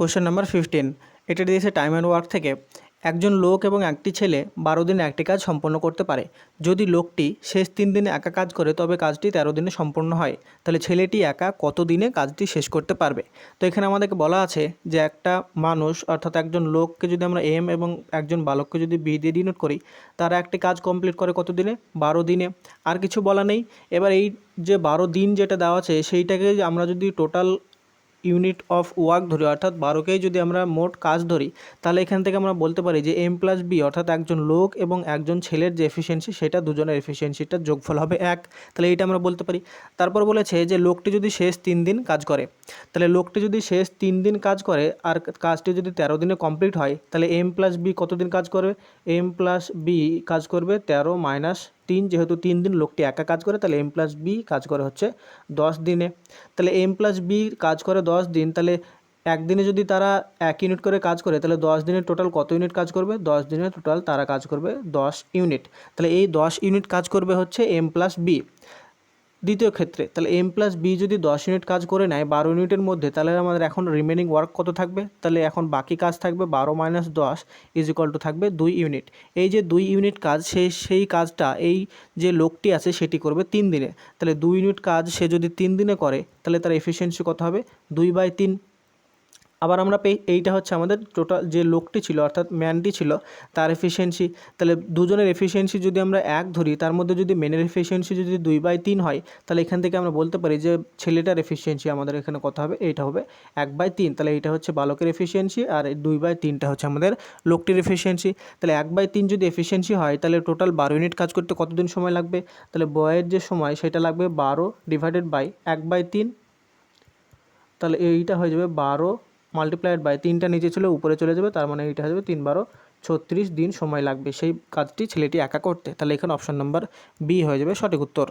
Question number fifteen এটা দিয়েছে time and work থেকে। একজন লোক এবং একটি ছেলে বারো দিনে একটি কাজ সম্পন্ন করতে পারে। যদি লোকটি শেষ তিন দিনে একা কাজ করে, তবে কাজটি তেরো দিনে সম্পন্ন হয়। তাহলে ছেলেটি একা কত দিনে কাজটি শেষ করতে পারবে? তো এখানে আমাদেরকে বলা আছে যে একটা মানুষ, অর্থাৎ একজন লোককে যদি আমরা এম এবং একজন বালককে যদি বি দিয়ে ডিনোট করি, তারা একটি কাজ কমপ্লিট করে কত দিনে? বারো দিনে। আর কিছু বলা নেই। এবার এই যে বারো দিন যেটা দেওয়া আছে, সেইটাকে আমরা যদি টোটাল ইউনিট অফ ওয়ার্ক ধরি, অর্থাৎ বারোকেই যদি আমরা মোট কাজ ধরি, তাহলে এখান থেকে আমরা বলতে পারি যে এম প্লাস বি অর্থাৎ একজন লোক এবং একজন ছেলের যে এফিসিয়েন্সি সেটা দুজনের এফিসিয়েন্সিটার যোগফল হবে এক। তাহলে এইটা আমরা বলতে পারি। তারপর বলেছে যে লোকটি যদি শেষ তিন দিন কাজ করে, তাহলে লোকটি যদি শেষ তিন দিন কাজ করে আর কাজটি যদি তেরো দিনে কমপ্লিট হয়, তাহলে এম প্লাস বি কতদিন কাজ করবে? এম প্লাস বি কাজ করবে তেরো মাইনাস তিন, যেহেতু তিন দিন লোকটি একা কাজ করে, তাহলে এম প্লাস বি কাজ করে হচ্ছে দশ দিনে। তাহলে এম প্লাস বি কাজ করে দশ দিন, তাহলে একদিনে যদি তারা এক ইউনিট করে কাজ করে, তাহলে দশ দিনের টোটাল কত ইউনিট কাজ করবে? দশ দিনে টোটাল তারা কাজ করবে দশ ইউনিট তাহলে এই দশ ইউনিট কাজ করবে হচ্ছে এম প্লাস বি দ্বিতীয় ক্ষেত্রে, তাহলে এম প্লাস বি যদি দশ ইউনিট কাজ করে নেয় বারো ইউনিটের মধ্যে, তাহলে আমাদের এখন রিমেনিং ওয়ার্ক কত থাকবে? তাহলে এখন বাকি কাজ থাকবে বারো মাইনাস দশ ইজ ইকুয়াল টু থাকবে দুই ইউনিট এই যে দুই ইউনিট কাজ, সে, সেই কাজটা, এই যে লোকটি আছে, সেটি করবে তিন দিনে। তাহলে দুই ইউনিট কাজ সে যদি তিন দিনে করে, তাহলে তার এফিসিয়েন্সি কত হবে? দুই বাই তিন আবার আমরা পেই এইটা হচ্ছে আমাদের টোটাল যে লোকটি ছিল, অর্থাৎ ম্যানটি ছিল, তার এফিসিয়েন্সি তাহলে দুজনের এফিসিয়েন্সি যদি আমরা এক ধরি, তার মধ্যে যদি মেনের এফিসিয়েন্সি যদি দুই বাই তিন হয়, তাহলে এখান থেকে আমরা বলতে পারি যে ছেলেটার এফিসিয়েন্সি আমাদের এখানে কত হবে? এইটা হবে এক বাই তিন। তাহলে এইটা হচ্ছে বালকের এফিসিয়েন্সি আর দুই বাই তিনটা হচ্ছে আমাদের লোকটির এফিসিয়েন্সি তাহলে এক বাই তিন যদি এফিসিয়েন্সি হয়, তাহলে টোটাল বারো ইউনিট কাজ করতে কতদিন সময় লাগবে? তাহলে বয়ের যে সময়, সেটা লাগবে বারো ডিভাইডেড বাই এক বাই তিন। তাহলে এইটা হয়ে যাবে বারো মাল্টিপ্লাইড বাই তিনটা নিচে ছিল, উপরে চলে যাবে, তার মানে এটা হবে তিন বারো ছত্রিশ দিন সময় লাগবে। সেই কাজটি ছেলেটি একা করতে। তাহলে এখানে অপশন নম্বর বি হয়ে যাবে সঠিক উত্তর।